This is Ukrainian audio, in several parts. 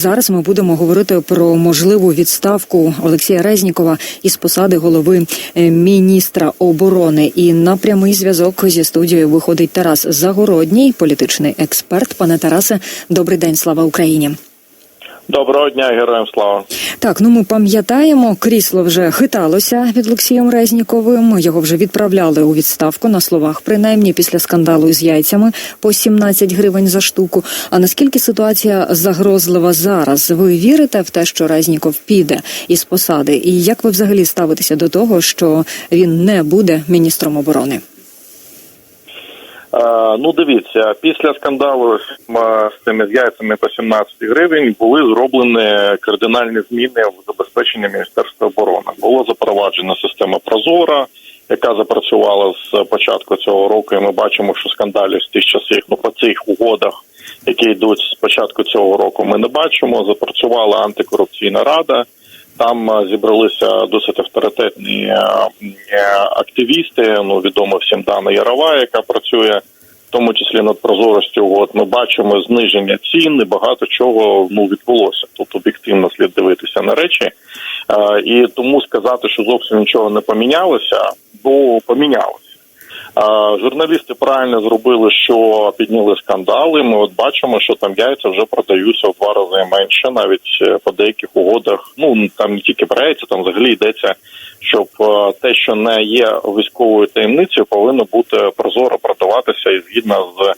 Зараз ми будемо говорити про можливу відставку Олексія Резнікова із посади голови е, міністра оборони. І на прямий зв'язок зі студією виходить Тарас Загородній, політичний експерт. Пане Тарасе, добрий день, слава Україні. Доброго дня, героям слава. Так, ну ми пам'ятаємо, крісло вже хиталося від Олексієм Резніковим. Його вже відправляли у відставку на словах, принаймні після скандалу із яйцями по 17 гривень за штуку. А наскільки ситуація загрозлива зараз? Ви вірите в те, що Резніков піде із посади? І як ви взагалі ставитеся до того, що він не буде міністром оборони? Е, ну, дивіться, після скандалу з цими з яйцями по 17 гривень були зроблені кардинальні зміни в забезпеченні Міністерства оборони. Було запроваджена система Прозора, яка запрацювала з початку цього року. І ми бачимо, що скандалів з тих часів ну по цих угодах, які йдуть з початку цього року, ми не бачимо. Запрацювала антикорупційна рада. Там е, зібралися досить авторитетні е, е, активісти. Ну відомо всім Дана Ярова, яка працює в тому числі над прозоростю. От ми бачимо зниження цін і багато чого ну відбулося. Тут об'єктивно слід дивитися на речі, і тому сказати, що зовсім нічого не помінялося, бо помінялося. Журналісти правильно зробили, що підняли скандали. Ми от бачимо, що там яйця вже продаються в два рази менше, навіть е, по деяких угодах. Ну там не тільки про яйця, там взагалі йдеться, щоб е, те, що не є військовою таємницею, повинно бути прозоро продаватися і згідно з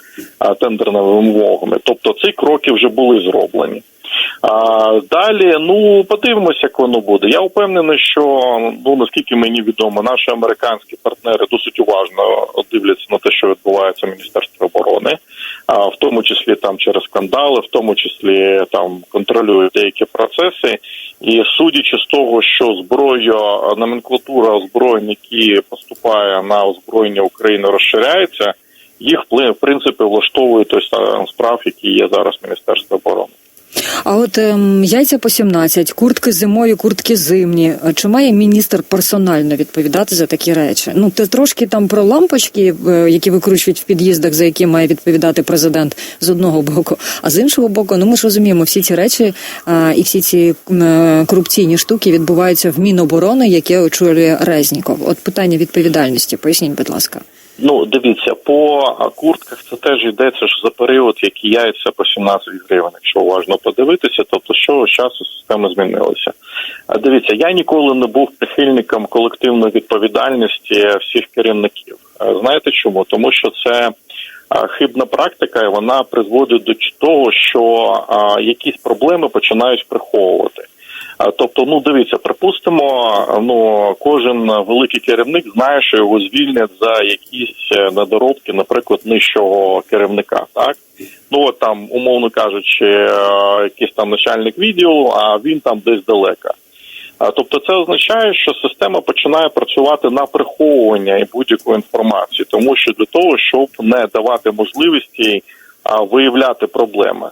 е, тендерними вимогами. Тобто ці кроки вже були зроблені. А далі, ну подивимося, як воно буде. Я впевнений, що ну наскільки мені відомо, наші американські партнери досить уважно дивляться на те, що відбувається в Міністерстві оборони, а в тому числі там через скандали, в тому числі там контролюють деякі процеси. І судячи з того, що зброю номенклатура озброєнь, які поступає на озброєння України, розширяється, їх в принципі влаштовує той стан справ, які є зараз в Міністерстві оборони. А от ем, яйця по 17, куртки зимові, куртки зимні. Чи має міністр персонально відповідати за такі речі? Ну те трошки там про лампочки, е, які викручують в під'їздах, за які має відповідати президент з одного боку. А з іншого боку, ну ми ж розуміємо, всі ці речі а, і всі ці е, корупційні штуки відбуваються в Міноборони, яке очолює Резніков. От питання відповідальності. Поясніть, будь ласка. Ну, дивіться, по куртках це теж йдеться ж за період, які яйця по 17 гривень, якщо уважно подивитися, тобто чого часу система змінилася. А дивіться, я ніколи не був прихильником колективної відповідальності всіх керівників. Знаєте чому? Тому що це хибна практика, і вона призводить до того, що якісь проблеми починають приховувати. А, Тобто, ну дивіться, припустимо, ну кожен великий керівник знає, що його звільнять за якісь е, недоробки, наприклад, нижчого керівника. Так ну там, умовно кажучи, е, якийсь там начальник відділу, а він там десь далеко. Тобто, це означає, що система починає працювати на приховування і будь-якої інформації, тому що для того, щоб не давати можливості виявляти проблеми.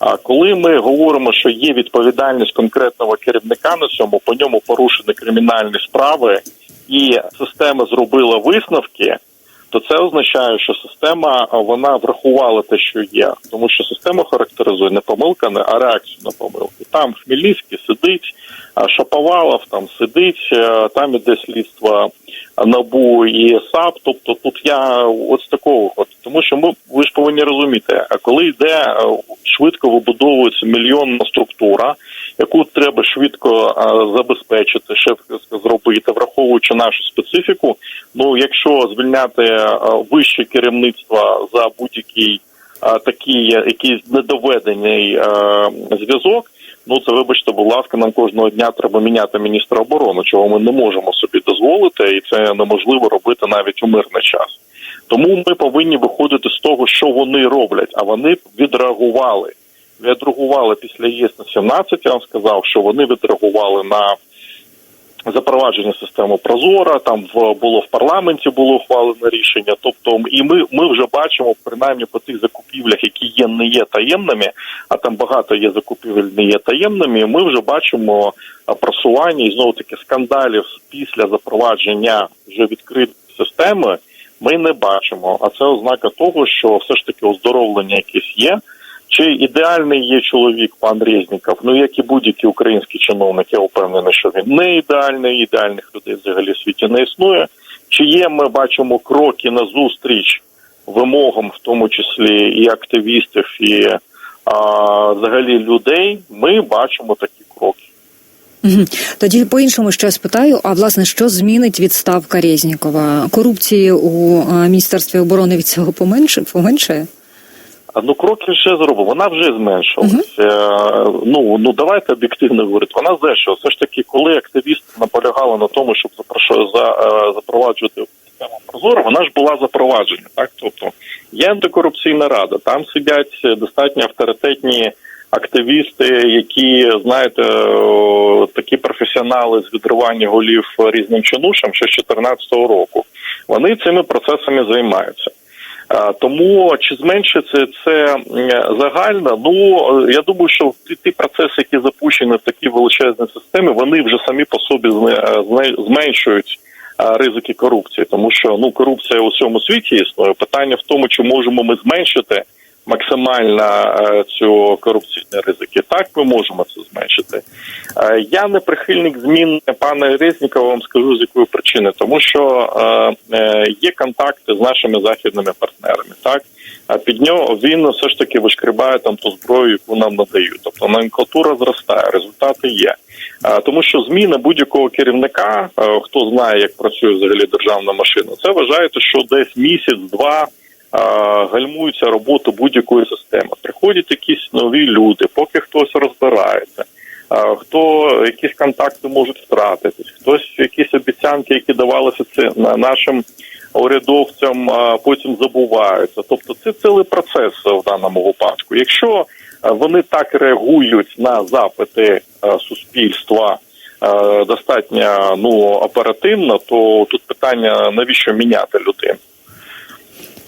А коли ми говоримо, що є відповідальність конкретного керівника на цьому, по ньому порушені кримінальні справи, і система зробила висновки, то це означає, що система вона врахувала те, що є, тому що система характеризує не помилка, не а реакцію на помилку. Там Хмельницький сидить, а Шаповалов там сидить, е, там іде слідство набу і САП. Тобто тут я от з такого тому що ми ви ж повинні розуміти, а коли йде е, швидко вибудовується мільйонна структура, яку треба швидко забезпечити, швидко зробити, враховуючи нашу специфіку. Ну якщо звільняти вище керівництво за будь-який а, такий якийсь недоведений зв'язок. Ну це вибачте, будь ласка, нам кожного дня треба міняти міністра оборони, чого ми не можемо собі дозволити, і це неможливо робити навіть у мирний час. Тому ми повинні виходити з того, що вони роблять, а вони відреагували. Відреагували після ЄС на 17, Я вам сказав, що вони відреагували на запровадження системи Прозора. Там в було в парламенті було ухвалене рішення. Тобто, і ми, ми вже бачимо принаймні по тих закупівлях, які є не є таємними, а там багато є закупівель не є таємними. Ми вже бачимо просування і знову таки скандалів після запровадження вже відкритої системи. Ми не бачимо, а це ознака того, що все ж таки оздоровлення якесь є. Чи ідеальний є чоловік пан Резніков? Ну як і будь-який український чиновник, я впевнений, що він не ідеальний, ідеальних людей взагалі в світі не існує. Чи є ми бачимо кроки на зустріч вимогам, в тому числі і активістів, і а, взагалі людей? Ми бачимо такі кроки. Тоді по-іншому ще спитаю, а власне, що змінить відставка Резнікова? Корупції у е, Міністерстві оборони від цього поменше, поменшає? Ну, кроки вже зробив. Вона вже зменшилась. Е, Ну ну давайте об'єктивно говорити. Вона зменшилась. Все ж таки, коли активісти наполягали на тому, щоб запрошую за е, запроваджувати систему прозоро, вона ж була запроваджена. Так, тобто є антикорупційна рада. Там сидять достатньо авторитетні активісти, які знаєте, такі професіонали з відривання голів різним чинушам ще з 2014 року. Вони цими процесами займаються. Тому чи зменшиться це загально? Ну я думаю, що ті, процеси, які запущені в такій величезній системі, вони вже самі по собі е, зменшують ризики корупції, тому що ну корупція у всьому світі існує. Питання в тому, чи можемо ми зменшити максимально е, цю корупційні ризики. Так, ми можемо це зменшити. Е, Я не прихильник змін пана Резнікова, вам скажу з якої причини, тому що е, є контакти з нашими західними партнерами. Так а під нього він все ж таки вишкрібає там ту зброю, яку нам надають. Тобто номенклатура зростає, результати є. Тому що зміна будь-якого керівника, хто знає, як працює взагалі державна машина, це вважаєте, що десь місяць-два гальмується робота будь-якої системи. Приходять якісь нові люди, поки хтось розбирається. Хто якісь контакти можуть втратитись, хтось якісь обіцянки, які давалися це нашим урядовцям, потім забуваються. Тобто, це цілий процес в даному випадку. Якщо вони так реагують на запити суспільства достатньо ну оперативно, то тут питання навіщо міняти людину.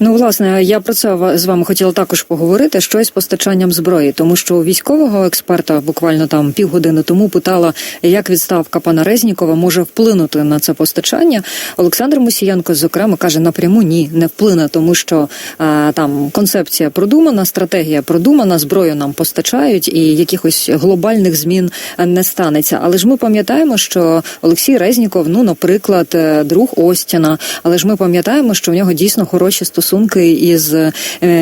Ну, власне, я про це з вами хотіла також поговорити. Що із постачанням зброї, тому що військового експерта буквально там півгодини тому питала, як відставка пана Резнікова може вплинути на це постачання. Олександр Мусієнко, зокрема, каже напряму ні, не вплине, тому що а, там концепція продумана, стратегія продумана, зброю нам постачають, і якихось глобальних змін не станеться. Але ж ми пам'ятаємо, що Олексій Резніков, ну, наприклад, е, друг Остіна, але ж ми пам'ятаємо, що в нього дійсно хороші стосунки із е,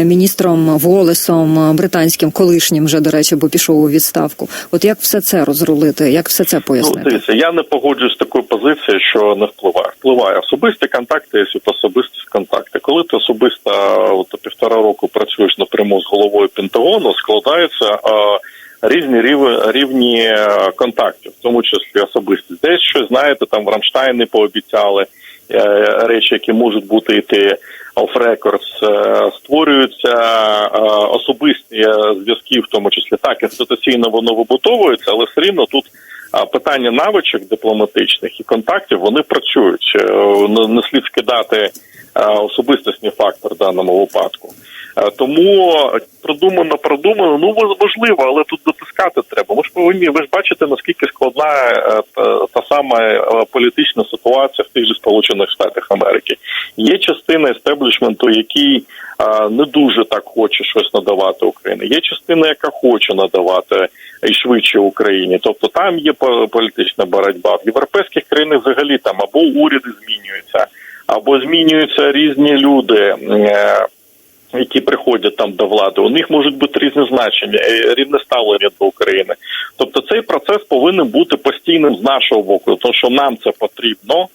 міністром Волесом е, британським, колишнім вже до речі, бо пішов у відставку. От як все це розрулити, як все це Ну, дивіться, я не погоджуюсь з такою позицією, що не впливає. Впливає особисті контакти, є особисті контакти. Коли ти особисто от, півтора року працюєш напряму з головою Пентагону, складаються е, різні рівні, рівні контактів, в тому числі особисті. Десь щось знаєте, там в Рамштайні пообіцяли е, речі, які можуть бути йти off records, е, створюються е, особисті зв'язки, в тому числі так інституційно воно вибудовується, але все рівно тут питання навичок дипломатичних і контактів вони працюють. Е, Не, слід скидати особистісний фактор в даному випадку. Тому продумано, продумано, ну можливо, але тут дотискати треба. Ми ж повинні, ви ж бачите, наскільки складна е, та, та сама е, політична ситуація в тих же Сполучених Штатах Америки. Є частина естеблішменту, який е, не дуже так хоче щось надавати Україні. Є частина, яка хоче надавати і швидше Україні. Тобто там є по- політична боротьба. В європейських країнах взагалі там або уряди змінюються, або змінюються різні люди. Які приходять там до влади, у них можуть бути різні значення, е, різне ставлення до України. Тобто цей процес повинен бути постійним з нашого боку, тому що нам це потрібно.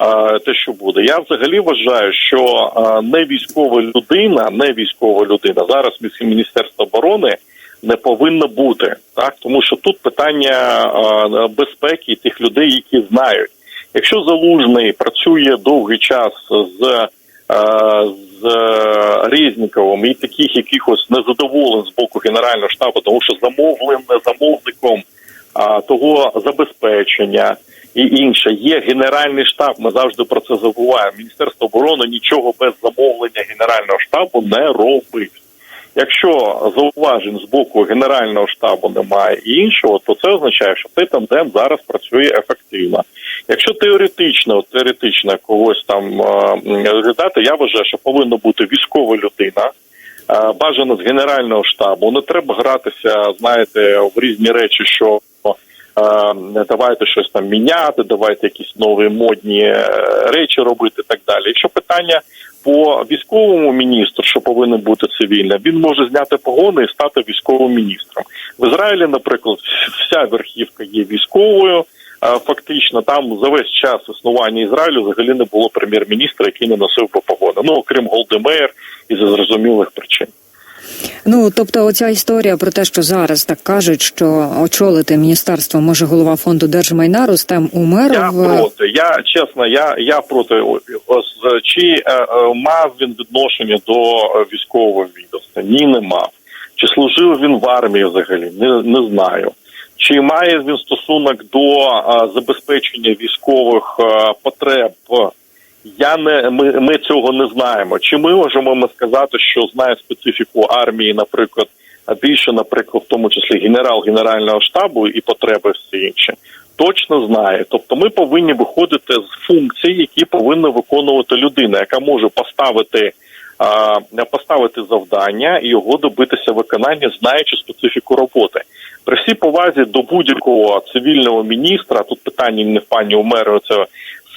е, Те, що буде, я взагалі вважаю, що е, не військова людина, не військова людина зараз Міністерство оборони не повинно бути, так тому що тут питання безпеки тих людей, які знають, якщо залужний працює довгий час з е, з Різніковим і таких якихось незадоволень з боку Генерального штабу, тому що замовлене замовником а, того забезпечення і інше є генеральний штаб. Ми завжди про це забуваємо. Міністерство оборони нічого без замовлення генерального штабу не робить. Якщо зауважень з боку генерального штабу немає і іншого, то це означає, що цей тандем зараз працює ефективно. Якщо теоретично, теоретично когось там е, розглядати, я вважаю, що повинна бути військова людина, е, бажано з генерального штабу. Не треба гратися, знаєте, в різні речі, що е, давайте щось там міняти, давайте якісь нові модні речі робити. і Так далі. Якщо питання по військовому міністру, що повинен бути цивільним, він може зняти погони і стати військовим міністром. В Ізраїлі, наприклад, вся верхівка є військовою. Е, Фактично, там за весь час існування Ізраїлю взагалі не було прем'єр-міністра, який не носив би погони. Ну окрім Голдемейр за зрозумілих причин. Ну тобто, оця історія про те, що зараз так кажуть, що очолити міністерство може голова фонду держмайна Рустем Я Умеров. е, проти. Я чесно, я, я проти. Чи е, е, мав він відношення до е, військового відомства? Ні, не мав. Чи служив він в армії взагалі? Не, не знаю. Чи має він стосунок до е, забезпечення військових е, потреб? Я не ми, ми цього не знаємо. Чи ми можемо ми сказати, що знає специфіку армії, наприклад, а більше, наприклад, в тому числі генерал генерального штабу і потреби все інше? Точно знає. Тобто, ми повинні виходити з функцій, які повинна виконувати людина, яка може поставити. Поставити завдання і його добитися виконання, знаючи специфіку роботи. При всій повазі до будь-якого цивільного міністра, тут питання не в пані Умеру, це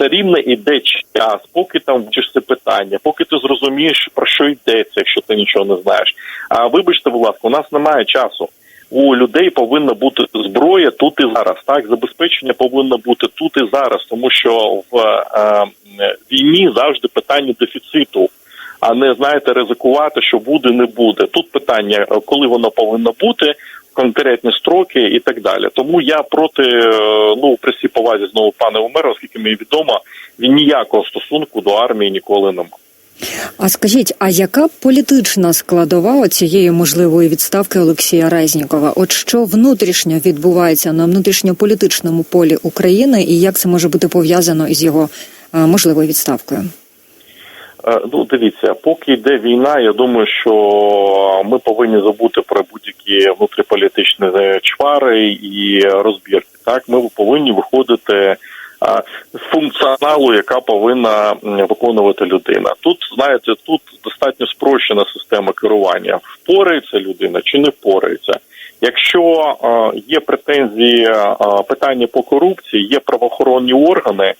все рівно іде час, поки там вчишся питання, поки ти зрозумієш, про що йдеться, якщо ти нічого не знаєш. А вибачте, будь ласка, у нас немає часу. У людей повинна бути зброя тут і зараз. Так, забезпечення повинно бути тут і зараз, тому що в е, війні завжди питання дефіциту, а не знаєте, ризикувати, що буде, не буде. Тут питання, е, коли воно повинно бути, конкретні строки і так далі. Тому я проти е, ну при всій повазі знову пане Умера, оскільки мені відомо, він ніякого стосунку до армії ніколи не мав. А скажіть, а яка політична складова цієї можливої відставки Олексія Резнікова? От що внутрішньо відбувається на внутрішньополітичному полі України, і як це може бути пов'язано із його е, можливою відставкою? Е, Ну, дивіться, поки йде війна, я думаю, що ми повинні забути про будь-які внутріполітичні е, чвари і розбірки. Так, ми повинні виходити е, з функціоналу, яка повинна виконувати людина. Тут знаєте, тут достатньо спрощена система керування. Впорається людина чи не впорається. Якщо є претензії питання по корупції, є правоохоронні органи.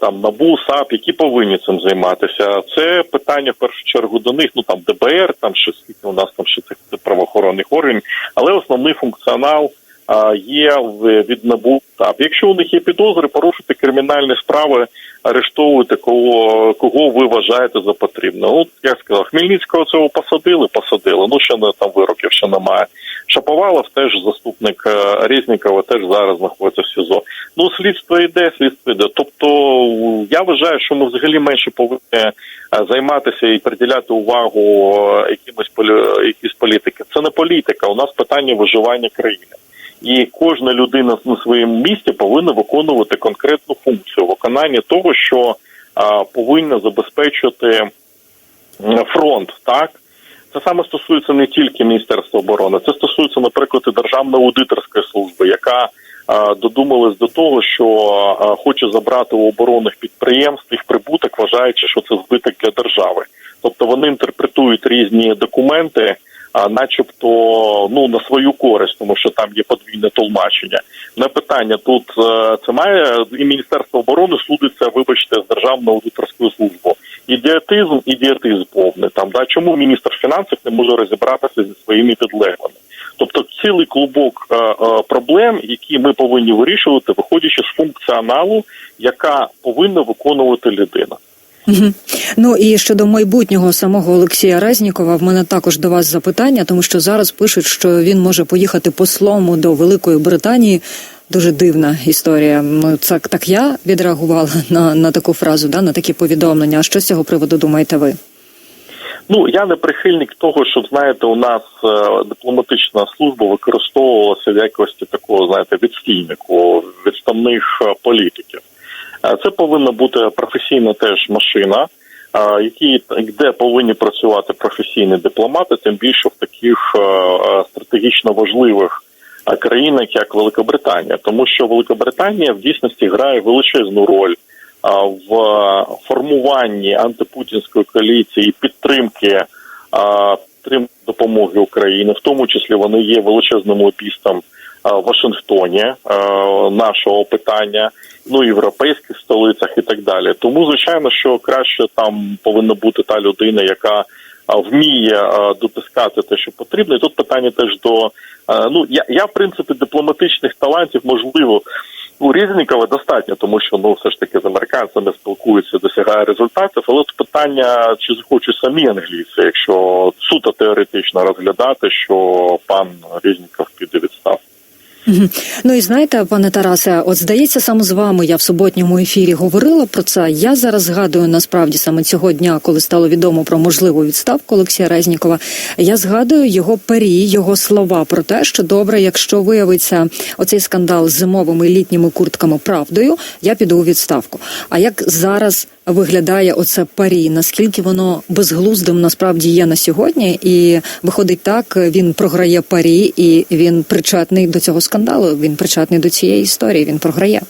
Там НАБУ, САП, які повинні цим займатися. Це питання в першу чергу до них. Ну там ДБР, там ще скільки у нас там ще цих правоохоронних органів, але основний функціонал є від НАБУ САП. Якщо у них є підозри, порушити кримінальні справи, арештовувати кого кого ви вважаєте за потрібне. Ну як сказав, Хмельницького цього посадили, посадили. Ну ще не там вироків ще немає. Шаповалов теж заступник е, Резнікова, теж зараз знаходиться в СІЗО. Ну слідство йде, слідство йде. Тобто я вважаю, що ми взагалі менше повинні е, займатися і приділяти увагу е, якимось якісь політики. Це не політика. У нас питання виживання країни. І кожна людина на своєму місці повинна виконувати конкретну функцію виконання того, що а, повинна забезпечувати фронт. Так це саме стосується не тільки Міністерства оборони, це стосується, наприклад, і Державної аудиторської служби, яка а, додумалась до того, що а, хоче забрати у оборонних підприємств їх прибуток, вважаючи, що це збиток для держави. Тобто вони інтерпретують різні документи а начебто ну на свою користь, тому що там є подвійне толмачення. На питання тут е, це має і Міністерство оборони судиться, вибачте, з державною аудиторською службою. Ідіотизм, ідіотизм повний там. Да чому міністр фінансів не може розібратися зі своїми підлеглими? Тобто цілий клубок е, е, проблем, які ми повинні вирішувати, виходячи з функціоналу, яка повинна виконувати людина. Ну і щодо майбутнього самого Олексія Резнікова, в мене також до вас запитання, тому що зараз пишуть, що він може поїхати послом до Великої Британії. Дуже дивна історія. Ну, це так я відреагувала на, на таку фразу, да, на такі повідомлення. А що з цього приводу думаєте ви? Ну я не прихильник того, щоб знаєте, у нас е, дипломатична служба використовувалася в якості такого, знаєте, відстійнику відставних е, політиків. Е, Це повинна бути професійна теж машина, е, які де повинні працювати професійні дипломати, тим більше в таких е, стратегічно важливих країнах, як Великобританія, тому що Великобританія в дійсності грає величезну роль в формуванні антипутінської коаліції підтримки підтримки допомоги Україні, в тому числі вони є величезним лобістом в Вашингтоні нашого питання, ну європейських столицях і так далі. Тому звичайно, що краще там повинна бути та людина, яка вміє дотискати те, що потрібно. І тут питання теж до ну я, я в принципі дипломатичних талантів можливо. У Різнікова достатньо, тому що ну все ж таки з американцями спілкуються, досягає результатів. Але тут питання, чи захочуть самі англійці, якщо суто теоретично розглядати, що пан Різніков піде відставку. Ну і знаєте, пане Тарасе, от здається, саме з вами я в суботньому ефірі говорила про це. Я зараз згадую насправді саме цього дня, коли стало відомо про можливу відставку Олексія Резнікова. Я згадую його парі, його слова про те, що добре, якщо виявиться оцей скандал з зимовими літніми куртками правдою, я піду у відставку. А як зараз виглядає оце парі? Наскільки воно безглуздим насправді є на сьогодні? І виходить так, він програє парі, і він причетний до цього скандалу. Він причетний до цієї історії. Він програє.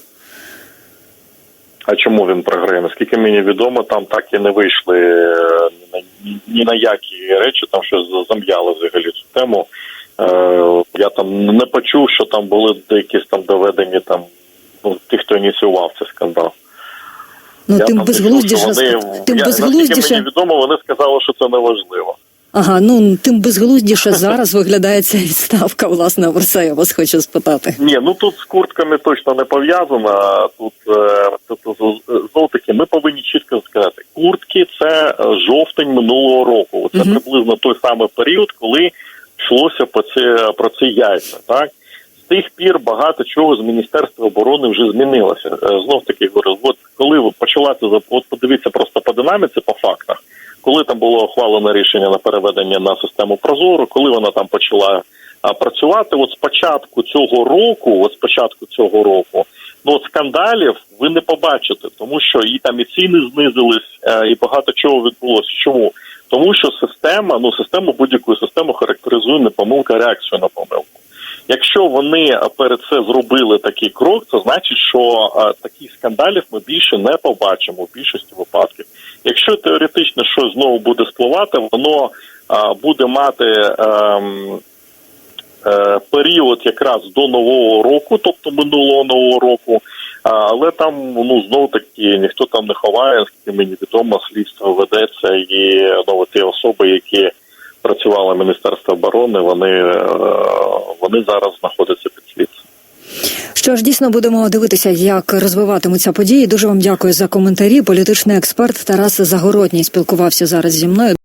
А чому він програє? Наскільки мені відомо, там так і не вийшли е, ні на, які речі, там щось зам'яли взагалі цю тему. Е, я там не почув, що там були якісь там доведені там ну, ті, хто ініціював цей скандал. Ну Я тим безглуздіше вони, тим я, безглуздіше. мені відомо, вони сказали, що це неважливо. Ага, ну тим безглуздіше зараз виглядає ця відставка. Власне, про це я вас хочу спитати. Ні, ну тут з куртками точно не пов'язано. Тут е, тобто знов таки ми повинні чітко сказати, куртки це е, жовтень минулого року. Це приблизно той самий період, коли йшлося про це про ці яйця. Так тих пір багато чого з міністерства оборони вже змінилося. Е, Знов таки говорю, от коли ви почала це зап- от подивіться просто по динаміці, по фактах, коли там було ухвалено рішення на переведення на систему Прозору, коли вона там почала працювати, от з початку цього року, от з початку цього року, ну от скандалів ви не побачите, тому що і там і ціни знизились, е, і багато чого відбулося. Чому? Тому що система, ну систему будь-яку систему характеризує не помилка, а реакцію на помилку. Якщо вони е, перед це зробили такий крок, це значить, що е, таких скандалів ми більше не побачимо в більшості випадків. Якщо теоретично щось знову буде спливати, воно е, буде мати ем, період якраз до нового року, тобто минулого нового року. Але там ну знов таки ніхто там не ховає, наскільки мені відомо, слідство ведеться, і ну, ті особи, які працювали Міністерство оборони, вони, е, вони зараз знаходяться під слідством. Що ж дійсно будемо дивитися, як розвиватимуться події. Дуже вам дякую за коментарі. Політичний експерт Тарас Загородній спілкувався зараз зі мною.